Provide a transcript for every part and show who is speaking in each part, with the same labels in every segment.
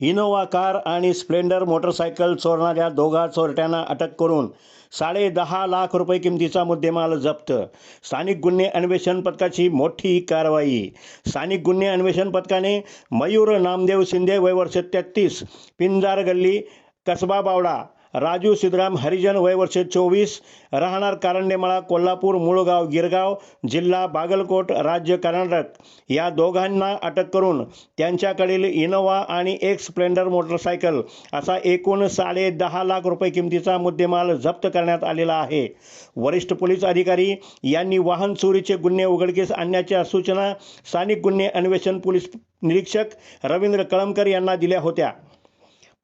Speaker 1: Innova car आणि Splendor motorcycle चोरणाऱ्या दोघा चोरट्यांना अटक करून साडे दहा लाख रुपये किमतीचा मुद्देमाल जप्त. स्थानिक गुन्हे अन्वेषण पथकाची मोठी कारवाई. स्थानिक गुन्हे अन्वेषण पथकाने मयूर नामदेव शिंदे वय वर्ष तेहत्तीस पिंजार गल्ली कसबा बावडा राजू सिद्धराम हरिजन वय वर्ष चोवीस. राहणार कारंडेमाळा कोल्हापूर मुळगाव गिरगाव जिल्हा बागलकोट राज्य कर्नाटक. या दोघांना अटक करून त्यांच्याकडील इनोवा आणि एक स्प्लेंडर मोटरसायकल असा एकूण साडे दहा लाख रुपये किमतीचा मुद्देमाल जप्त करण्यात आलेला आहे. वरिष्ठ पोलीस अधिकारी यांनी वाहन चोरीचे गुन्हे उघडकीस आणण्याच्या सूचना स्थानिक गुन्हे अन्वेषण पोलीस निरीक्षक रवींद्र कळमकर यांना दिल्या होत्या.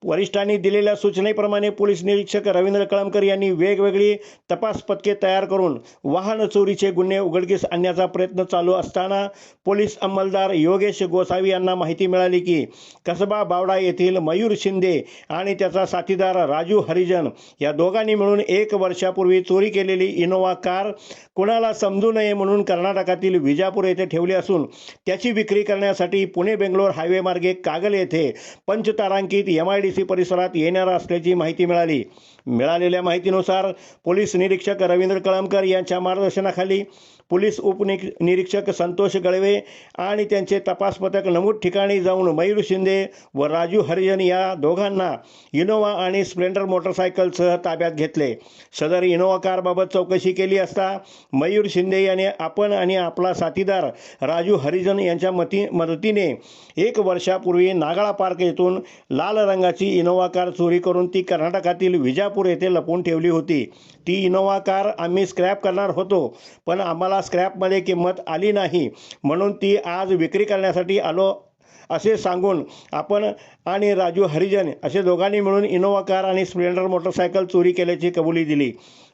Speaker 1: वरिष्ठांनी दिलेल्या सूचनेप्रमाणे पोलीस निरीक्षक रवींद्र कळमकर यांनी वेगवेगळी तपास पथके तयार करून वाहन चोरीचे गुन्हे उघडकीस आणण्याचा प्रयत्न चालू असताना पोलीस अंमलदार योगेश गोसावी यांना माहिती मिळाली की कसबा बावडा येथील मयूर शिंदे आणि त्याचा साथीदार राजू हरिजन या दोघांनी मिळून एक वर्षापूर्वी चोरी केलेली इनोवा कार कुणाला समजू नये म्हणून कर्नाटकातील विजापूर येथे ठेवली असून त्याची विक्री करण्यासाठी पुणे बेंगलोर हायवे मार्गे कागल येथे पंचतारांकित एम आय डी सी परिसरात येणार असल्याची माहिती मिळाली. मिळालेल्या माहितीनुसार पोलीस निरीक्षक रवींद्र कळमकर यांच्या मार्गदर्शनाखाली पोलीस उपनि निरीक्षक संतोष गळवे आणि त्यांचे तपास पथक नमूद ठिकाणी जाऊन मयूर शिंदे व राजू हरिजन या दोघांना इनोवा आणि स्प्लेंडर मोटरसायकलसह ताब्यात घेतले. सदर इनोवा कारबाबत चौकशी केली असता मयूर शिंदे याने आपण आणि आपला साथीदार राजू हरिजन यांच्या मती मदतीने एक वर्षापूर्वी नागाळा पार्क येथून लाल रंगाची इनोवा कार चोरी करून ती कर्नाटकातील विजापूर येथे लपवून ठेवली होती. ती इनोवा कार आम्ही स्क्रॅप करणार होतो पण आम्हाला स्क्रॅपमध्ये किंमत आली नाही. म्हणून ती आज विक्री करण्यासाठी आलो असे सांगून आपण आणि राजू हरिजन असे दोघांनी मिळून इनोवा कार आणि स्प्लेंडर मोटरसायकल चोरी केल्याची कबुली दिली.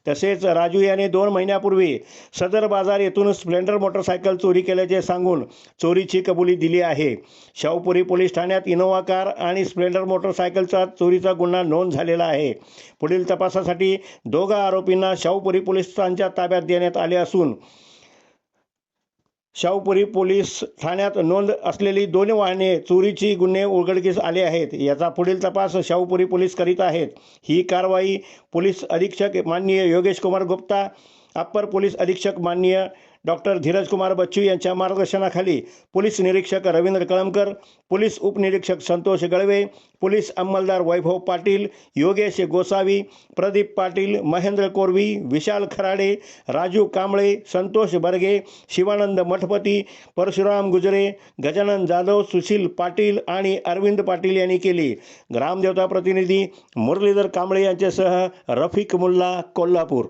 Speaker 1: तसेच राजू याने दोन महिन्यापूर्वी सदर बाजार येथून स्प्लेंडर मोटरसायकल चोरी केल्याचे सांगून चोरीची कबुली दिली आहे. शाहूपुरी पोलीस ठाण्यात इनोवा कार आणि स्प्लेंडर मोटरसायकलचा चोरीचा गुन्हा नोंद झालेला आहे. पुढील तपासासाठी दोघा आरोपींना शाहूपुरी पोलिसांच्या ताब्यात देण्यात आले असून शाहूपुरी पोलीस ठाण्यात नोंद असलेली दोन वाहने चोरीची गुन्हे उघडकीस आले आहेत. याचा पुढील तपास शाहूपुरी पोलीस करीत आहेत. ही कारवाई पोलीस अधीक्षक माननीय योगेश कुमार गुप्ता अप्पर पोलीस अधीक्षक माननीय डॉक्टर धीरज कुमार बच्चू यांच्या मार्गदर्शनाखाली पोलीस निरीक्षक रवींद्र कळमकर पोलीस उपनिरीक्षक संतोष गळवे पोलीस अंमलदार वैभव पाटील योगेश गोसावी प्रदीप पाटील महेंद्र कोरवी विशाल खराडे राजू कांबळे संतोष बर्गे शिवानंद मठपती परशुराम गुजरे गजानन जाधव सुशील पाटील आणि अरविंद पाटील यांनी केली. ग्रामदेवता प्रतिनिधी मुरलीधर कांबळे यांच्यासह रफिक मुल्ला कोल्हापूर.